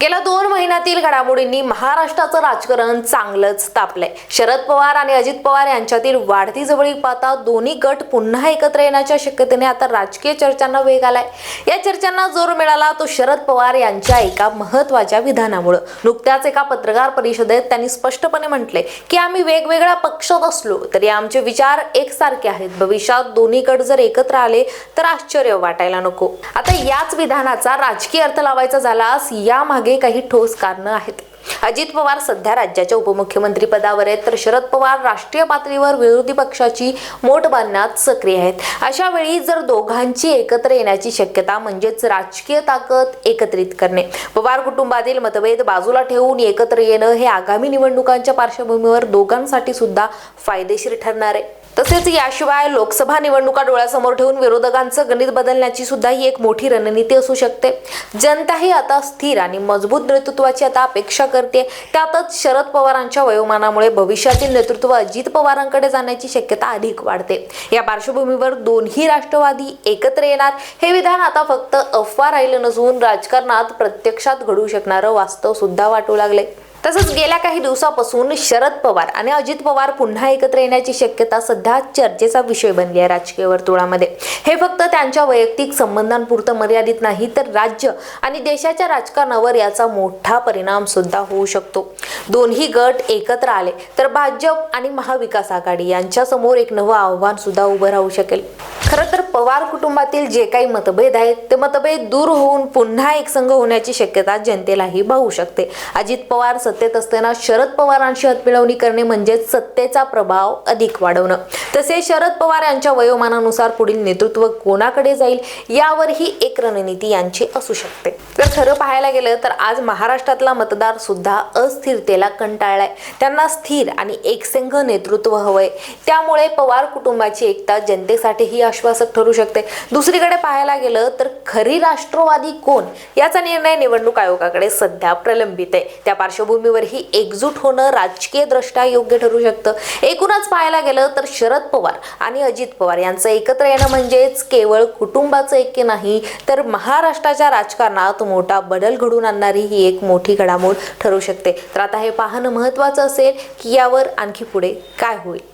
गेल्या दोन महिन्यातील घडामोडींनी महाराष्ट्राचं राजकारण चांगलंच तापलंय. शरद पवार आणि अजित पवार यांच्यातील वाढती जवळीक पाहता दोन्ही गट पुन्हा एकत्र येण्याच्या शक्यतेने आता राजकीय चर्चांना वेग आलाय. या चर्चांना जोर मिळाला तो शरद पवार यांच्या एका महत्त्वाच्या विधानामुळं. नुकत्याच एका पत्रकार परिषदेत त्यांनी स्पष्टपणे म्हटले की आम्ही वेगवेगळ्या पक्षात असलो तरी आमचे विचार एकसारखे आहेत. भविष्यात दोन्ही गट जर एकत्र आले तर आश्चर्य वाटायला नको. आता याच विधानाचा राजकीय अर्थ लावायचा झाल्यास यामागे काही ठोस कारणं आहेत. अजित पवार सध्या राज्याच्या उपमुख्यमंत्री पदावर आहेत तर शरद पवार राष्ट्रीय पातळीवर विरोधी पक्षाची मोठ बांधण्यात सक्रिय आहेत. अशा वेळी जर दोघांची एकत्र येण्याची शक्यता म्हणजेच राजकीय ताकद एकत्रित करणे पवार कुटुंबातील मतभेद बाजूला ठेवून एकत्र येणं हे आगामी निवडणुकांच्या पार्श्वभूमीवर दोघांसाठी सुद्धा फायदेशीर ठरणार आहे. तसेच याशिवाय लोकसभा निवडणुका डोळ्यासमोर ठेवून विरोधकांचं गणित बदलण्याची सुद्धा ही एक मोठी रणनीती असू शकते. जनताही आता स्थिर आणि मजबूत नेतृत्वाची आता अपेक्षा करते. त्यातच शरद पवारांच्या वयोमानामुळे भविष्यातील नेतृत्व अजित पवारांकडे जाण्याची शक्यता अधिक वाढते. या पार्श्वभूमीवर दोन्ही राष्ट्रवादी एकत्र येणार. हे विधान आता फक्त अफवा राहिलं नसून राजकारणात प्रत्यक्षात घडू शकणारं वास्तव सुद्धा वाटू लागले तसंच गेल्या काही दिवसापासून शरद पवार आणि अजित पवार पुन्हा एकत्र येण्याची शक्यता सध्या चर्चेचा विषय बनली आहे राजकीय वर्तुळामध्ये. हे फक्त त्यांच्या वैयक्तिक संबंधांपुरतं मर्यादित नाही तर राज्य आणि देशाच्या राजकारणावर याचा मोठा परिणाम सुद्धा होऊ शकतो. दोन्ही गट एकत्र आले तर भाजप आणि महाविकास आघाडी यांच्यासमोर एक नवं आव्हान सुद्धा उभं राहू शकेल. खरं तर पवार कुटुंबातील जे काही मतभेद आहेत ते मतभेद दूर होऊन पुन्हा एकसंघ होण्याची शक्यता जनतेलाही भाऊ शकते. अजित पवार सत्तेत असताना शरद पवारांशी हातमिळवणी करणे म्हणजेच सत्तेचा प्रभाव अधिक वाढवणं. तसे शरद पवार यांच्या वयोमानानुसार पुढील नेतृत्व कोणाकडे जाईल यावरही एक रणनीती यांची असू शकते. तर खरं पाहायला गेलं तर आज महाराष्ट्रातला मतदार सुद्धा अस्थिरतेला कंटाळलाय. त्यांना स्थिर आणि एकसंघ नेतृत्व हवंय. त्यामुळे पवार कुटुंबाची एकता जनतेसाठीही आश्वासक ठरू शकते. दुसरीकडे पाहायला गेलं तर खरी राष्ट्रवादी कोण? याचा निर्णय निवडणूक आयोगाकडे सध्या प्रलंबित आहे. त्या पार्श्वभूमीवरही एकजूट होणं राजकीय दृष्ट्या योग्य ठरू शकतं. एकूणच पाहायला गेलं तर शरद पवार आणि अजित पवार यांचं एकत्र येणं म्हणजेच केवळ कुटुंबाचं ऐक्य नाही तर महाराष्ट्राच्या राजकारणात मोठा बदल घडून आणणारी ही एक मोठी घडामोड ठरू शकते. तर आता हे पाहणं महत्त्वाचं असेल की यावर आणखी पुढे काय होईल?